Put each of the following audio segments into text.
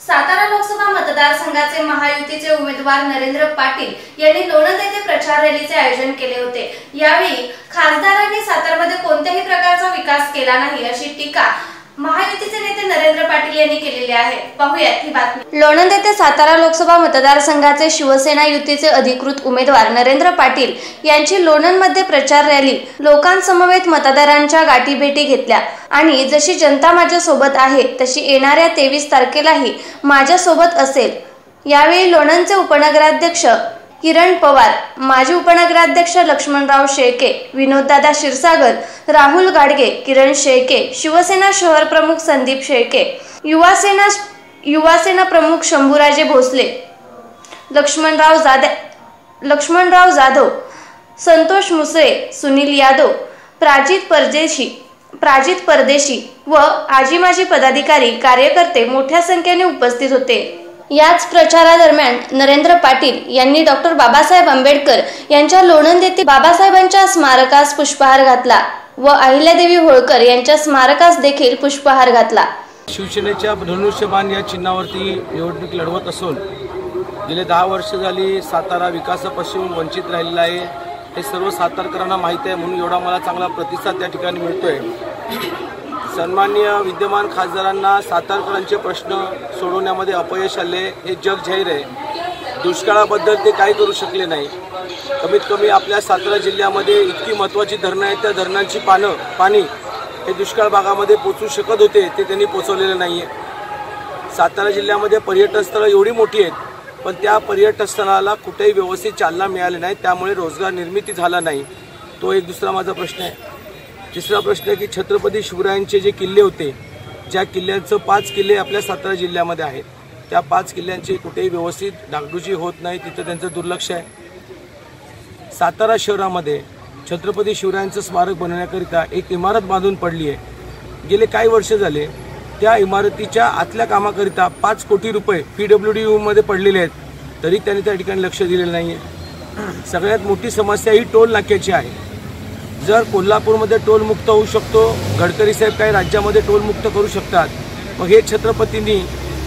सातारा लोकसभा मतदारसंघाचे महायुतीचे उमेदवार नरेंद्र पाटील यांनी लोणंद येथे प्रचार रॅलीचे आयोजन केले होते. यावेळी खासदारांनी सातारमध्ये कोणत्याही प्रकारचा विकास केला नाही अशी टीका महायुतीचे नेते नरेंद्र पाटील यांनी केलेली आहे. पाहूयात ही बातमी. लोणंद येथे सातारा लोकसभा मतदारसंघाचे शिवसेना युतीचे अधिकृत उमेदवार नरेंद्र पाटील यांची लोणंदमध्ये प्रचार रॅली लोकांसमवेत मतदारांच्या गाठीभेटी घेतल्या. आणि जशी जनता माझ्यासोबत आहे तशी येणाऱ्या तेवीस तारखेलाही माझ्यासोबत असेल. यावेळी लोणंदचे उपनगराध्यक्ष किरण पवार माजी उपनगराध्यक्ष लक्ष्मणराव शेळके विनोददादा क्षीरसागर राहुल गाडगे किरण शेळके शिवसेना शहर प्रमुख संदीप शेळके युवासेना युवासेना प्रमुख शंभूराजे भोसले लक्ष्मणराव जाधव लक्ष्मणराव जाधव संतोष मुसळे सुनील यादव प्राजित परदेशी प्राजित परदेशी व आजी माजी पदाधिकारी कार्यकर्ते मोठ्या संख्येने उपस्थित होते. याच प्रचारादरम्यान नरेंद्र पाटील यांनी डॉक्टर बाबासाहेब आंबेडकर यांच्या लोणंद येथे बाबासाहेबांच्या स्मारकास पुष्पहार घातला व अहिल्यादेवी होळकर यांच्या स्मारकास देखील पुष्पहार घातला. शिवसेनेच्या धनुष्यबाण या चिन्हावरती निवडणूक लढवत असून गेले दहा वर्ष झाली सातारा विकासापासून वंचित राहिलेला आहे. हे सर्व सातारकरांना माहीत आहे म्हणून एवढा मला चांगला प्रतिसाद त्या ठिकाणी मिळतोय. सन्मान्य विद्यमान खासदारांना सातारकरांचे प्रश्न सोडवण्यामध्ये अपयश आले हे जग जाहीर आहे. दुष्काळाबद्दल ते काही करू शकले नाही. कमीत कमी आपल्या सातारा जिल्ह्यामध्ये इतकी महत्त्वाची धरणं आहेत त्या धरणांची पानं पाणी हे दुष्काळ भागामध्ये पोचू शकत होते ते त्यांनी पोचवलेलं नाही आहे सातारा जिल्ह्यामध्ये पर्यटनस्थळं एवढी मोठी आहेत पण त्या पर्यटनस्थळाला कुठेही व्यवस्थित चालना मिळाली नाही त्यामुळे रोजगार निर्मिती झाला नाही. तो एक दुसरा माझा प्रश्न आहे. तिसरा प्रश्न आहे की छत्रपती शिवरायांचे जे किल्ले होते ज्या किल्ल्यांचं पाच किल्ले आपल्या सातारा जिल्ह्यामध्ये आहेत त्या पाच किल्ल्यांची कुठेही व्यवस्थित डागडुजी होत नाही तिथं त्यांचं दुर्लक्ष आहे. सातारा शहरामध्ये छत्रपती शिवरायांचं स्मारक बनवण्याकरिता एक इमारत बांधून पडली आहे. गेले काही वर्ष झाले त्या इमारतीच्या आतल्या कामाकरिता पाच कोटी रुपये पी डब्ल्यू डी यूमध्ये पडलेले आहेत तरी त्यांनी त्या ठिकाणी लक्ष दिलेलं नाही आहे सगळ्यात मोठी समस्या ही टोल नाक्याची आहे. जर कोल्हापूरमध्ये टोलमुक्त होऊ शकतो गडकरी साहेब काही राज्यामध्ये टोलमुक्त करू शकतात. मग हे छत्रपतींनी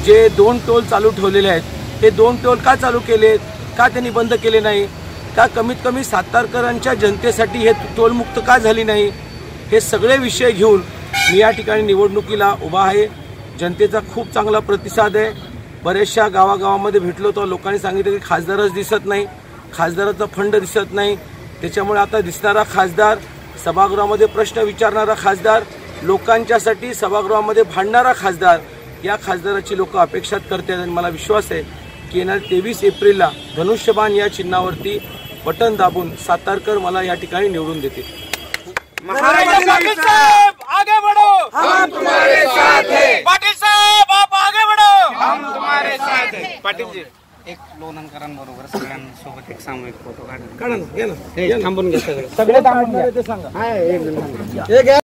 जे दोन टोल चालू ठेवलेले आहेत हे दोन टोल का चालू केले का त्यांनी बंद केले नाही? का कमीत कमी सातारकरांच्या जनतेसाठी हे टोलमुक्त का झाली नाही? हे सगळे विषय घेऊन मी या ठिकाणी निवडणुकीला उभा आहे. जनतेचा खूप चांगला प्रतिसाद आहे. बऱ्याचशा गावागावामध्ये भेटलो तर लोकांनी सांगितलं की खासदारच दिसत नाही. खासदाराचा फंड दिसत नाही. त्याच्यामुळे आता दिसणारा खासदार सभागृहामध्ये प्रश्न विचारणारा खासदार लोकांच्यासाठी सभागृहामध्ये भांडणारा खासदार या खासदाराची लोक अपेक्षा करतात आणि मला विश्वास आहे की येणाऱ्या तेवीस एप्रिलला धनुष्यबाण या चिन्हावरती बटन दाबून सातारकर मला या ठिकाणी निवडून देतील. पाटिल साहब आगे बढ़ो! हम तुम्हारे साथ हैं। पाटिल साहब आप आगे बढ़ो! हम तुम्हारे साथ हैं। पाटिल जी एक लोणंदकरांबरोबर सगळ्यांसोबत एक सामूहिक फोटो काढला काढा ना, घ्या ना. हे थांबून घ्या सगळे. सगळे थांबून ते सांगा हा एक थांबून.